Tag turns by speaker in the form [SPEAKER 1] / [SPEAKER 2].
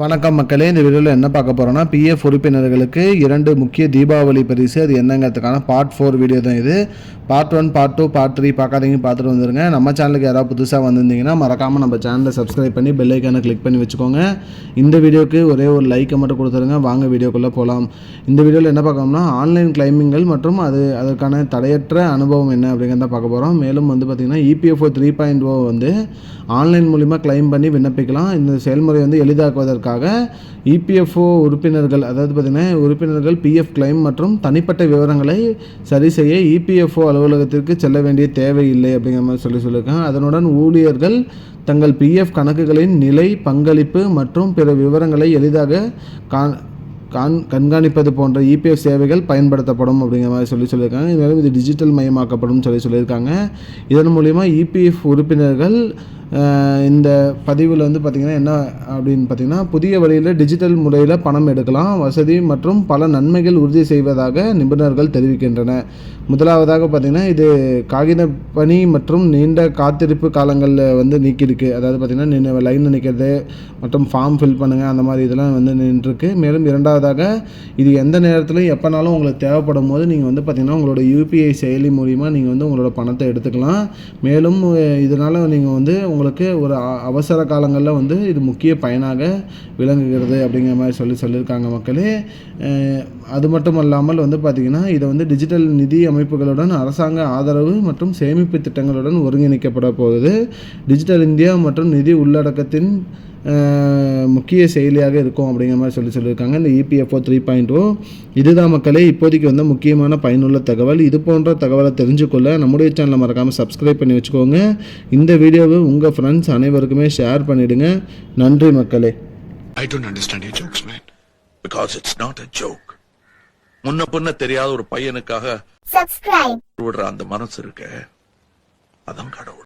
[SPEAKER 1] வணக்கம் மக்களே இந்த வீடியோவில் என்ன பார்க்க போகிறோன்னா பிஎஃப் உறுப்பினர்களுக்கு இரண்டு முக்கிய தீபாவளி பரிசு அது என்னங்கிறதுக்கான பார்ட் ஃபோர் வீடியோ தான் இது. Part one part two part three பார்க்காதீங்க பார்த்துட்டு வந்துருங்க. நம்ம சேனலுக்கு யாராவது புதுசாக வந்திருந்தீங்கன்னா மறக்காமல் நம்ம சேனலை சப்ஸ்கிரைப் பண்ணி பெல் ஐக்கானை கிளிக் பண்ணி வச்சுக்கோங்க. இந்த வீடியோக்கு ஒரே ஒரு லைக்கை மட்டும் கொடுத்துருங்க. வாங்க வீடியோக்குள்ளே போகலாம் இந்த வீடியோவில் என்ன பார்க்கணும்னா ஆன்லைன் கிளைமிங்கள் மற்றும் அது அதற்கான தடையற்ற அனுபவம் என்ன அப்படிங்கிறத பார்க்க போகிறோம் மேலும் வந்து பார்த்திங்கன்னா இபிஎஃப்ஓ த்ரீ பாயிண்ட் ஓ oh வந்து ஆன்லைன் மூலிமா கிளைம் பண்ணி விண்ணப்பிக்கலாம். இந்த செயல்முறை வந்து எளிதாக்குவதற்கு செய்வதற்காக இபிஎஃப்ஓ உறுப்பினர்கள் அதாவது பார்த்திங்கன்னா உறுப்பினர்கள் பிஎஃப் கிளைம் மற்றும் தனிப்பட்ட விவரங்களை சரி செய்ய இபிஎஃப்ஓ அலுவலகத்திற்கு செல்ல வேண்டிய தேவையில்லை அப்படிங்கிற மாதிரி சொல்லி சொல்லியிருக்காங்க. அதனுடன் ஊழியர்கள் தங்கள் பிஎஃப் கணக்குகளின் நிலை பங்களிப்பு மற்றும் பிற விவரங்களை எளிதாக காண் கான் கண்காணிப்பது போன்ற இபிஎஃப் சேவைகள் பயன்படுத்தப்படும் அப்படிங்கிற மாதிரி சொல்லி சொல்லியிருக்காங்க. மேலும் இது டிஜிட்டல் மயமாக்கப்படும் சொல்லி சொல்லியிருக்காங்க. இதன் மூலிமா இபிஎஃப் உறுப்பினர்கள் இந்த பதிவில் வந்து பார்த்திங்கன்னா என்ன அப்படின்னு பார்த்தீங்கன்னா புதிய வழியில் டிஜிட்டல் முறையில் பணம் எடுக்கலாம் வசதி மற்றும் பல நன்மைகள் உறுதி செய்வதாக நிபுணர்கள் தெரிவிக்கின்றன. முதலாவதாக பார்த்திங்கன்னா இது காகித பணி மற்றும் நீண்ட காத்திருப்பு காலங்களில் வந்து நீக்கியிருக்கு. அதாவது பார்த்திங்கன்னா நின்று லைனில் நிற்கிறது மற்றும் ஃபார்ம் ஃபில் பண்ணுங்கள் அந்த மாதிரி இதெல்லாம் வந்து நின்றுருக்கு. மேலும் இரண்டாவதாக இது எந்த நேரத்தில் எப்போனாலும் உங்களுக்கு தேவைப்படும் போது நீங்கள் வந்து பார்த்திங்கன்னா உங்களோட யூபிஐ செயலி மூலிமா நீங்கள் வந்து உங்களோட பணத்தை எடுத்துக்கலாம். மேலும் இதனால் நீங்கள் வந்து உங்களுக்கு ஒரு அவசர காலங்களில் வந்து இது முக்கிய பயனாக விளங்குகிறது அப்படிங்கிற மாதிரி சொல்லி சொல்லியிருக்காங்க மக்களே. அது மட்டும் அல்லாமல் வந்து பார்த்திங்கன்னா இதை வந்து டிஜிட்டல் நிதி அமைப்புகளுடன் அரசாங்க ஆதரவு மற்றும் சேமிப்பு திட்டங்களுடன் ஒருங்கிணைக்கப்பட போகுது. டிஜிட்டல் இந்தியா மற்றும் நிதி உள்ளடக்கத்தின் முக்கிய செயலியாக இருக்கும் அப்படிங்கிற மாதிரி சொல்லி சொல்லியிருக்காங்க. இந்த இபிஎஃப்ஓ த்ரீ பாயிண்ட் ஓ இதுதான் மக்களே இப்போதைக்கு வந்து முக்கியமான பயனுள்ள தகவல். இது போன்ற தகவலை தெரிஞ்சுக்கொள்ள நம்முடைய சேனலை மறக்காமல் சப்ஸ்கிரைப் பண்ணி வச்சுக்கோங்க. இந்த வீடியோவை உங்கள் ஃப்ரெண்ட்ஸ் அனைவருக்குமே ஷேர் பண்ணிவிடுங்க நன்றி மக்களே.
[SPEAKER 2] I don't understand your jokes, man. Because it's not a joke. முன்ன பின்ன தெரியாத ஒரு பையனுக்காக
[SPEAKER 3] subscribe.
[SPEAKER 2] விடுற அந்த மனசு இருக்க. அதான் கடவுள்.